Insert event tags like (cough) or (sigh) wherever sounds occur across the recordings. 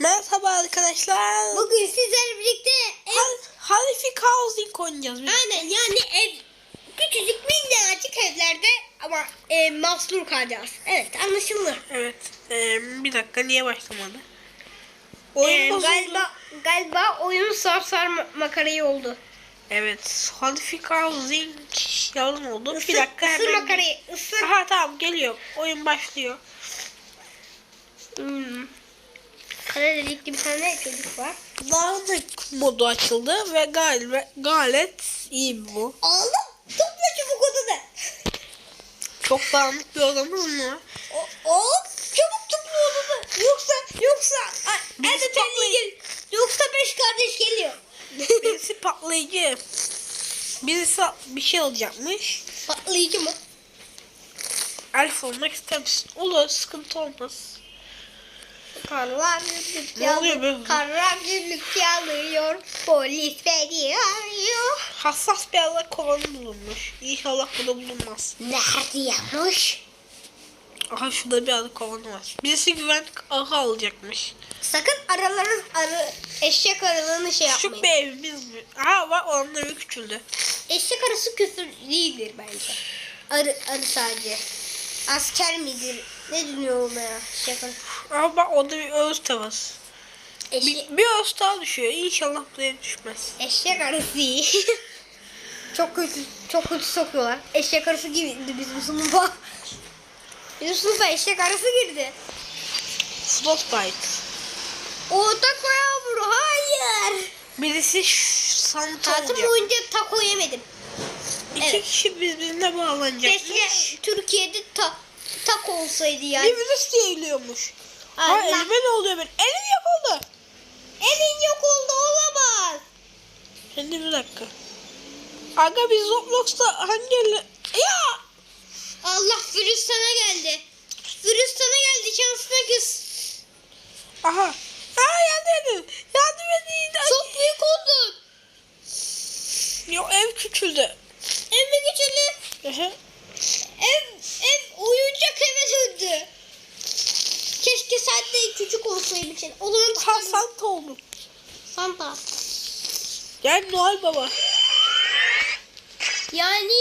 Merhaba arkadaşlar. Bugün sizlerle birlikte ev... Hal Halific Housing oynayacağız. Aynen yani ev küçücük minnacık evlerde ama e, mahsur kalacağız. Evet anlaşıldı. Evet. Ee, bir dakika niye başlamadı? Oyun Ee, bozuldu. galiba galiba oyun sarsar ma- makarayı oldu. Evet. Halific Housing yalan oldu. Bir dakika Isır hemen. makarayı ısır. Aha tamam geliyor. Oyun başlıyor. Hmm. Kara delikli bir tane çocuk var. Dağınık modu açıldı ve galiba gayet iyi bu. Oğlum topla çabuk odada. Çok dağınık bir odamız mı? O, oğlum çabuk topla odada. Yoksa yoksa Elde terliği gel. Yoksa beş kardeş geliyor. Birisi patlayıcı. Birisi bir şey alacakmış. Patlayıcı mı? Elf olmak ister misin? Olur sıkıntı olmaz. Karlar günlük be? Karlar günlük yağıyor. Polis beni arıyor. Hassas bir yerde kovanı bulunmuş. İnşallah bu da bulunmaz. Nerede yapmış? Aha şurada bir yerde kovanı var. Birisi güvenlik ağı alacakmış. Sakın araların arı eşek arılığını şey Küçük yapmayın. bir evimiz mi? Aha bak onun evi küçüldü. Eşek arısı küfür değildir bence. Arı, arı sadece. Asker midir? Ne deniyor ona ya? Eşek arı. Aha bak orada bir öz tavası. Eşek, Bir, bir öz daha düşüyor. İnşallah buraya düşmez. eşek arısı. (laughs) çok kötü, çok kötü sokuyorlar. Eşek arısı gibiydi bizim sınıfa. (laughs) Bizim sınıfa eşek arısı girdi. Frostbite. O taco yağmuru hayır. Birisi Santa Hayatım olacak. boyunca taco yemedim. İki Evet. kişi birbirine bağlanacakmış. Keşke Türkiye'de ta taco olsaydı Bir yani. virüs yayılıyormuş. Allah. elime ne oluyor benim? Elim yapıldı. Elin yok oldu olamaz. Şimdi bir dakika. Aga biz Roblox'ta hangi elle... Ya! Allah virüs sana geldi. Virüs sana geldi şansına kız. Aha. Aa edin. Yardım edin. Ay. Çok büyük oldun. Yok ev küçüldü. Ev mi küçüldü? Ev, ev oyuncak eve döndü. Keşke sen de küçük olsaydın. O zaman Ha Santa oldum. Santa. Gel Noel Baba. Yani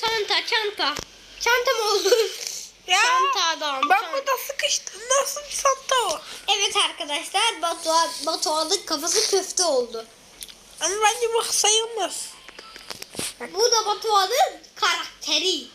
Santa çanta. Çantam oldu. Ya. Çanta adam. Ben burada sıkıştım. Nasıl bir Santa o? Evet arkadaşlar Batuhan, Batuhan'ın kafası köfte oldu. Ama bence bu sayılmaz. Bu da Batuhan'ın karakteri.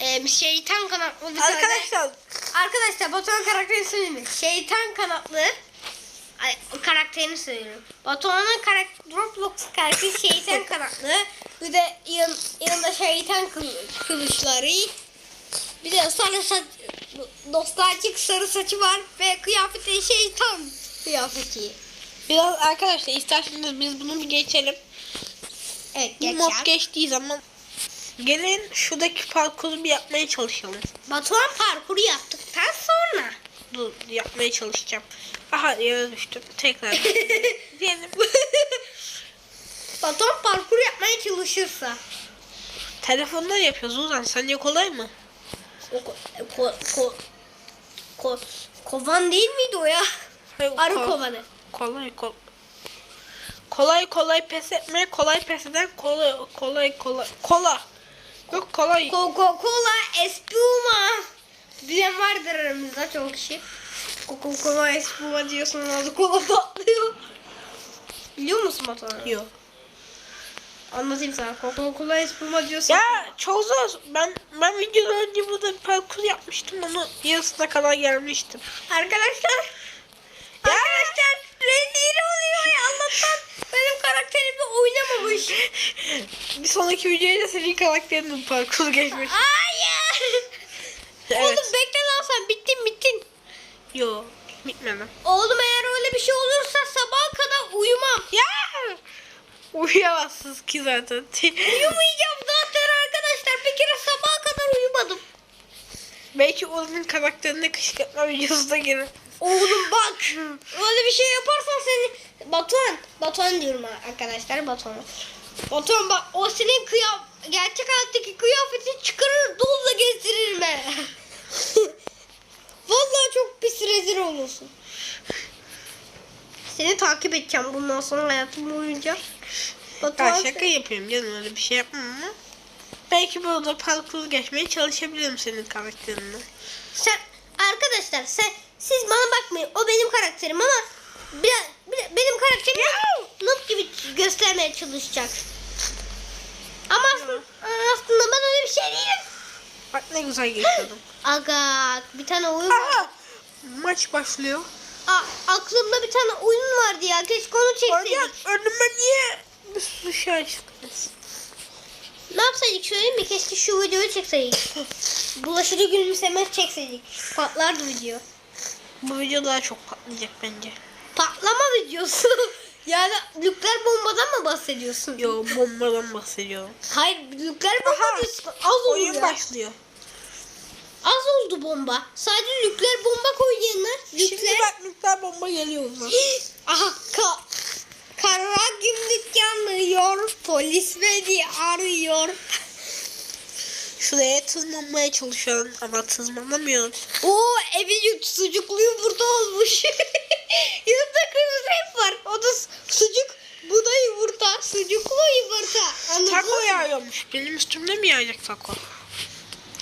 Ee, şeytan kanatlı bir Arkadaşlar Arkadaşlar Batuhan karakterini söyleyeyim? Şeytan kanatlı Ay, karakterini söylüyorum. Batuhan'ın karakter, Roblox karakteri şeytan (laughs) kanatlı. Bir de yan, yanında şeytan kılı- kılıçları. Bir de sarı saç, nostaljik sarı saçı var ve kıyafeti şeytan kıyafeti. biraz arkadaşlar isterseniz biz bunu bir geçelim. Evet Bu mod geçtiği zaman gelin şuradaki parkuru bir yapmaya çalışalım. Batuhan parkuru yaptıktan sonra Dur yapmaya çalışacağım. Aha yere düştüm. Tekrar. (laughs) Diyelim. Batuhan parkuru yapmaya çalışırsa Telefondan yapıyoruz Uzan. Sence kolay mı? o ko, ko, ko, ko- kovan değil miydi o ya? Hayır, Arı kol- kovanı. Kolay kolay. Kolay kolay pes etme, kolay pes eden kolay kolay kolay kola. Yok kolay. Coca-Cola Espuma. Bilen vardır aramızda çok kişi. Coca-Cola Espuma diyorsun ağzı kola patlıyor. Biliyor musun Batuhan? Yok. Anlatayım sana. Coca-Cola Espuma diyorsun. Ya çok zor. Ben ben videodan önce burada bir parkur yapmıştım. Onu yarısına kadar gelmiştim. Arkadaşlar rezil oluyor ya Allah'tan benim oynamamış. bir sonraki videoda senin karakterinin parkuru geçmiş. Hayır. Evet. Oğlum bekle lan sen bittin bittin. Yok. Bitmedim. Oğlum eğer öyle bir şey olursa sabaha kadar uyumam. Ya! Uyuyamazsınız ki zaten. (laughs) Uyumayacağım zaten arkadaşlar. Bir kere sabaha kadar uyumadım. Belki onun karakterine kışkırtma videosu da gelir. Oğlum bak. Öyle bir şey yaparsan seni... Batuhan. Batuhan diyorum arkadaşlar. Batuhan. Batuhan bak o senin kıyaf... Gerçek hayattaki kıyafetini çıkarır donla gezdirir mi? (laughs) Vallahi çok pis rezil olursun. Seni takip edeceğim bundan sonra hayatım boyunca. Batuhan şaka yapıyorum canım öyle bir şey yapmam. Belki burada parkur geçmeye çalışabilirim senin karakterinle. sen arkadaşlar sen siz bana bakmayın. O benim karakterim ama biraz, bir- benim karakterim noob gibi göstermeye çalışacak. Ama aslında, aslında ben öyle bir şey değilim. Bak ne güzel geçiyordum. (gasps) Aga bir tane oyun var. Maç başlıyor. Aa, aklımda bir tane oyun vardı ya. Keşke onu çekseydik. önüme niye bir sürü şey? Ne yapsaydık söyleyeyim mi? Keşke şu videoyu çekseydik. (laughs) Bulaşıcı gülümseme çekseydik. Patlardı video. Bu video daha çok patlayacak bence. Patlama videosu. (laughs) yani nükleer bombadan mı bahsediyorsun? Yo bombadan bahsediyorum. Hayır nükleer bomba Aha, diyorsun. Az oldu Oyun ya. başlıyor. Az oldu bomba. Sadece nükleer bomba koyacaksınlar. Şimdi Nükleer... bak nükleer bomba geliyor. Aha ka kara gümrük yanıyor. Polis beni arıyor. Şuraya tırmanmaya çalışıyorum ama tırmanamıyorum. Oo evin sucuklu yumurta olmuş. (laughs) Yanında kırmızı hep var. O da su- sucuk. Bu da yumurta. Sucuklu yumurta. Anladın Taco mı? yağıyormuş. Benim üstümde mi yağacak taco?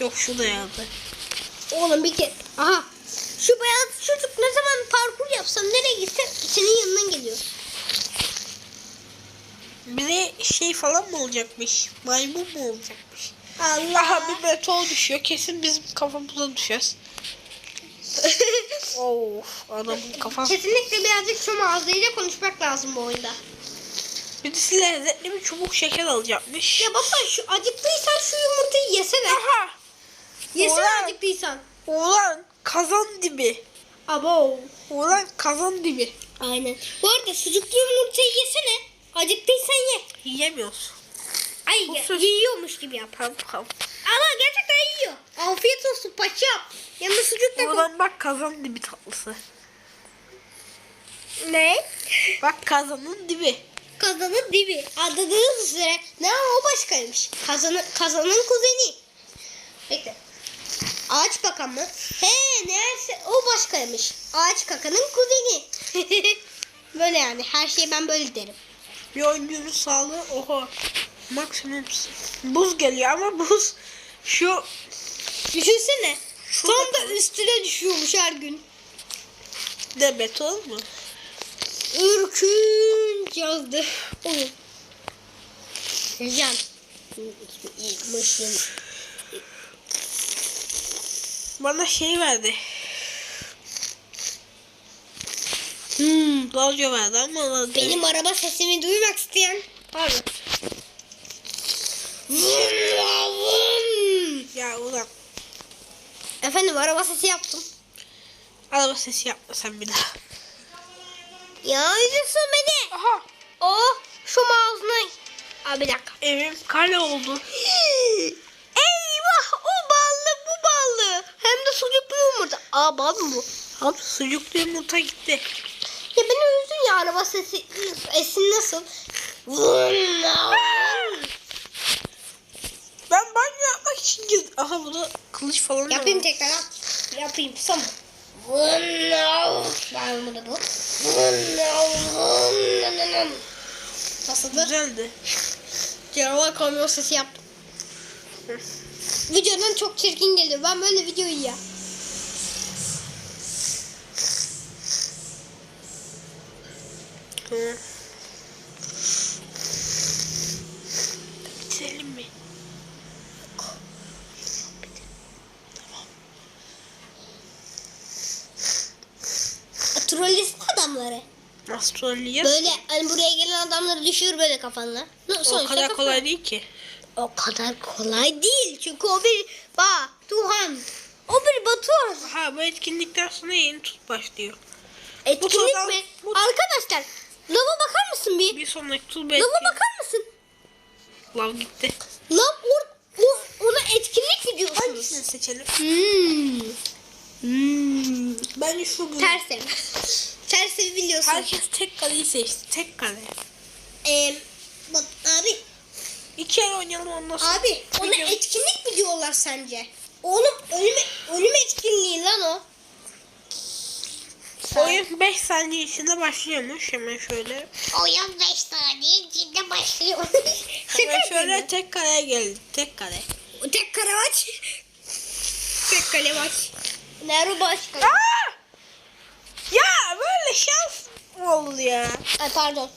Yok şurada yağdı. Oğlum bir kere. Aha. Şu beyaz çocuk ne zaman parkur yapsam nereye gitse senin yanından geliyor. Bir de şey falan mı olacakmış? Maymun mu olacakmış? Allah. Aha bir meteor düşüyor. Kesin bizim kafamıza düşeceğiz. (laughs) of adamın kafası. Kesinlikle birazcık şu mağazayla konuşmak lazım bu oyunda. Birisi lezzetli bir çubuk şeker alacakmış. Ya baba şu acıktıysan şu yumurtayı yesene. Aha! Yesene Ulan. acıktıysan. Ulan kazan dibi. Abo. Ulan kazan dibi. Aynen. Bu arada sucuklu yumurtayı yesene. Acıktıysan ye. Yiyemiyoruz. Ay söz- yiyormuş gibi yap. Pam pam. Ama gerçekten yiyor. Afiyet olsun paçam. Yanında sucuk da koy. Bak kazan dibi tatlısı. Ne? Bak kazanın dibi. Kazanın dibi. Anladığınız üzere. Ne o başkaymış. Kazanın, kazanın kuzeni. Bekle. Ağaç kakan mı? He neyse o başkaymış. Ağaç kakanın kuzeni. (laughs) böyle yani her şeyi ben böyle derim. Bir oyuncunun sağlığı oha. Maksimum buz geliyor ama buz şu Düşünsene. Şurada Tam da üstüne düşüyormuş her gün. de beton mu? Ürkünç yazdı. Oğlum. Can. Bana şey verdi. Hmm. Radyo verdi ama radyo. Benim araba sesimi duymak isteyen. Abi. Ya ulan Efendim araba sesi yaptım. araba sesi yapma sen bir daha. Ya üzülsün beni. Aha. Oh şu mağazına. Abi bir dakika. Evim kale oldu. (gasps) Eyvah o ballı bu ballı. Hem de sucuklu yumurta. Aa bal mı bu? Abi sucuklu yumurta gitti. Ya beni üzdün ya araba sesi. Esin nasıl? (laughs) Aha burada kılıç falan Yapayım var. tekrar al. Yapayım. Vın Ben bunu bu. Nasıldı? Güzeldi. Canavar kamyon sesi yaptım. Videodan çok çirkin geliyor. Ben böyle videoyu ya. Hı. Bitirelim mi? Trollesin trolleyeceğiz? Böyle hani buraya gelen adamları düşür böyle kafanla. Ne- O sonuçta kadar kafa- kolay değil ki. O kadar kolay değil. Çünkü o bir Batuhan. O bir Batuhan. Ha bu etkinlikten sonra yeni tut başlıyor. Etkinlik mi? bu- Arkadaşlar lava bakar mısın bir? Bir sonraki tur Lava belki. bakar mısın? Lav gitti. Lav or, o, ona etkinlik mi diyorsunuz? Hangisini seçelim? Hmm. Hmm. Bence şu gün. Ters ev. Ters ev biliyorsun. Herkes tek kaleyi seçti. Tek kale. Ee, bak abi, İki el oynayalım ondan sonra. abi ona Biliyorum. etkinlik mi diyorlar sence? Oğlum ölüm, ölüm etkinliği lan o. Oyun 5 saniye içinde başlıyormuş. Hemen şöyle. Oyun 5 saniye içinde başlıyor. Hemen şöyle tek kaleye geldik. Tek kale. Tek kare maç. Tek kale maç. Nero başkan. Aa! Ya böyle şans oldu ya. Ay pardon.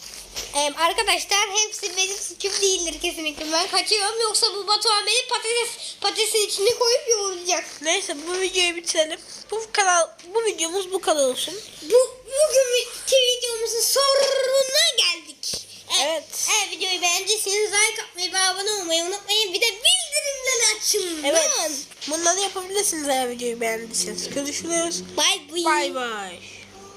Ee, arkadaşlar hepsi benim suçum değildir kesinlikle. Ben kaçıyorum yoksa bu Batuhan beni patates patatesin içine koyup yoğuracak. Neyse bu videoyu bitirelim. Bu kanal bu videomuz bu kadar olsun. Bu bugünkü videomuzun sonuna geldik. Evet. Eğer videoyu beğendiyseniz like atmayı ve abone olmayı unutmayın. Bir de bildirimleri açın. Evet. Bunları yapabilirsiniz eğer videoyu beğendiyseniz. Görüşürüz. Bye bye. Bay bay.